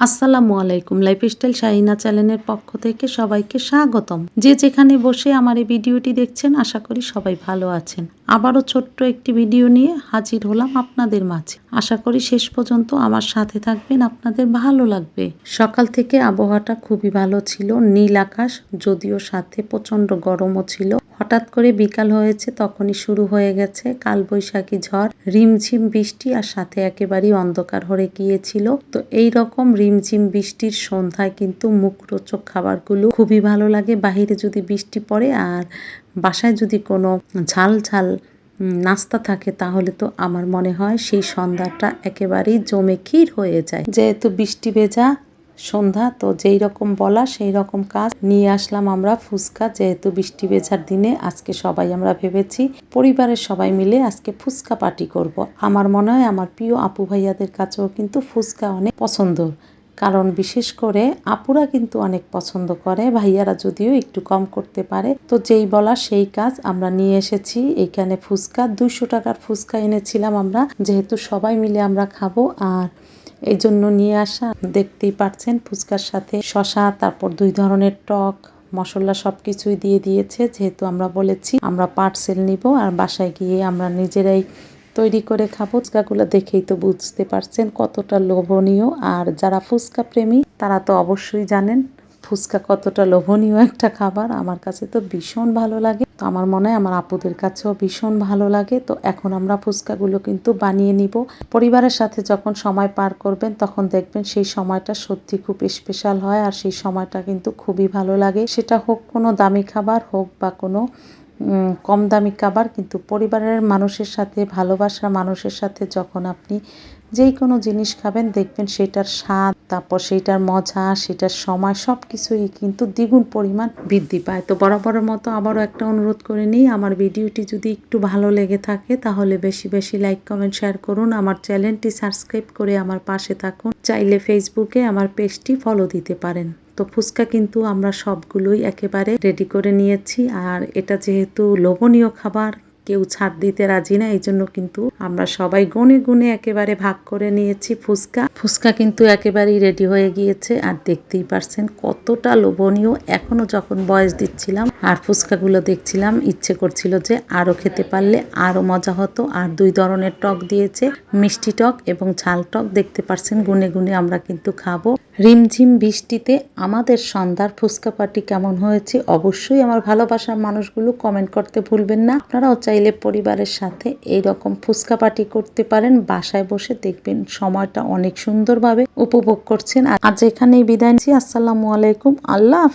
আসসালামু আলাইকুম। লাইফস্টাইল শাহিনা চ্যানেলের পক্ষ থেকে সবাইকে স্বাগতম। যে যেখানে বসে আমার এই ভিডিওটি দেখছেন, আশা করি সবাই ভালো আছেন। আবারও ছোট্ট একটি ভিডিও নিয়ে হাজির হলাম আপনাদের মাঝে। আশা করি শেষ পর্যন্ত আমার সাথে থাকবেন, আপনাদের ভালো লাগবে। সকাল থেকে আবহাওয়াটা খুবই ভালো ছিল, নীল আকাশ, যদিও সাথে প্রচণ্ড গরমও ছিল। হঠাৎ করে বিকাল হয়েছে, তখনই শুরু হয়ে গেছে কালবৈশাখী ঝড়। রিমঝিম বৃষ্টি আর সাথে একেবারেই অন্ধকার হয়ে গিয়েছিল। তো এই রকম রিমঝিম বৃষ্টির সন্ধ্যায় কিন্তু মুখরোচক খাবারগুলো খুবই ভালো লাগে। বাহিরে যদি বৃষ্টি পড়ে আর বাসায় যদি কোনো ঝাল ঝাল নাস্তা থাকে তাহলে তো আমার মনে হয় সেই সন্ধ্যাটা একেবারেই জমে ক্ষীর হয়ে যায়। যেহেতু বৃষ্টি ভেজা সন্ধ্যা, তো যেই রকম বলা, সেই রকম কাজ। নিয়ে আসলাম আমরা ফুচকা, যেহেতু বৃষ্টি ভেজার দিনে আজকে সবাই আমরা ভেবেছি পরিবারের সবাই মিলে আজকে ফুচকা পার্টি করব। আমার মনে হয় আমার প্রিয় আপু ভাইয়াদের কাছেও কিন্তু ফুচকা অনেক পছন্দ। কারণ বিশেষ করে আপুরা কিন্তু অনেক পছন্দ করে, ভাইয়ারা যদিও একটু কম করতে পারে। তো যেই বলা, সেই কাজ আমরা নিয়ে এসেছি। এইখানে ফুচকা, দুইশো টাকার ফুচকা এনেছিলাম আমরা। যেহেতু সবাই মিলে আমরা খাব, আর এই জন্য নিয়ে আসা। দেখতেই পাচ্ছেন ফুচকার সাথে শশা তারপর দুই ধরনের টক, মশলা সব কিছুই দিয়ে দিয়েছে। যেহেতু আমরা বলেছি, আমরা পার্সেল নিব আর বাসায় গিয়ে আমরা নিজেরাই তৈরি করে খাব। ফুচকাগুলো দেখেই তো বুঝতে পারছেন কতটা লোভনীয়। আর যারা ফুচকা প্রেমী, তারা তো অবশ্যই জানেন, ফুচকা কতটা লোভনীয় একটা খাবার। আমার কাছে তো ভীষণ ভালো লাগে। তো আমার মনে হয় আমার আপুদের কাছেও ভীষণ ভালো লাগে। তো এখন আমরা ফুচকাগুলো কিন্তু বানিয়ে নিব। পরিবারের সাথে যখন সময় পার করবেন, তখন দেখবেন সেই সময়টা সত্যি খুব স্পেশাল হয় আর সেই সময়টা কিন্তু খুবই ভালো লাগে। সেটা হোক কোনো দামি খাবার, হোক বা কোনো কম দামি খাবার, কিন্তু পরিবারের মানুষের সাথে, ভালোবাসার মানুষের সাথে যখন আপনি যেই কোনো জিনিস খাবেন, দেখবেন সেটার স্বাদ তারপর সেটার মজা সেটার সময় সব কিছুই কিন্তু দ্বিগুণ পরিমাণ বৃদ্ধি পায়। তো বরাবরের মতো আবারও একটা অনুরোধ করে নিই, আমার ভিডিওটি যদি একটু ভালো লেগে থাকে, তাহলে বেশি বেশি লাইক, কমেন্ট, শেয়ার করুন। আমার চ্যানেলটি সাবস্ক্রাইব করে আমার পাশে থাকুন। চাইলে ফেসবুকে আমার পেজটি ফলো দিতে পারেন। তো ফুচকা কিন্তু আমরা সবগুলোই একেবারে রেডি করে নিয়েছি। আর এটা যেহেতু লোভনীয় খাবার কেউ ছাড় দিতে রাজি না এই জন্য কিন্তু আমরা সবাই গুনে গুনে একেবারে ভাগ করে নিয়েছি ফুচকা। ফুচকা কিন্তু একেবারেই রেডি হয়ে গিয়েছে আর দেখতেই পারছেন কতটা লোভনীয়। এখনও যখন বয়স দিচ্ছিলাম আর ফুচকাগুলো দেখছিলাম, ইচ্ছে করছিল যে আরও খেতে পারলে আরও মজা হতো আর দুই ধরনের টক দিয়েছে, মিষ্টি টক এবং ঝাল টক। দেখতে পারছেন গুনে গুনে আমরা কিন্তু খাব। রিমঝিম বৃষ্টিতে আমাদের সন্ধ্যার ফুচকা পার্টি কেমন হয়েছে অবশ্যই আমার ভালোবাসার মানুষগুলো কমেন্ট করতে ভুলবেন না। আপনারাও চাইলে পরিবারের সাথে এই রকম ফুচকা পার্টি করতে পারেন। বাসায় বসে দেখবেন সময়টা অনেক সুন্দরভাবে উপভোগ করছেন। আজ এখানেই বিদায় নিচ্ছি, আসসালামু আলাইকুম। আল্লাহ হাফেজ।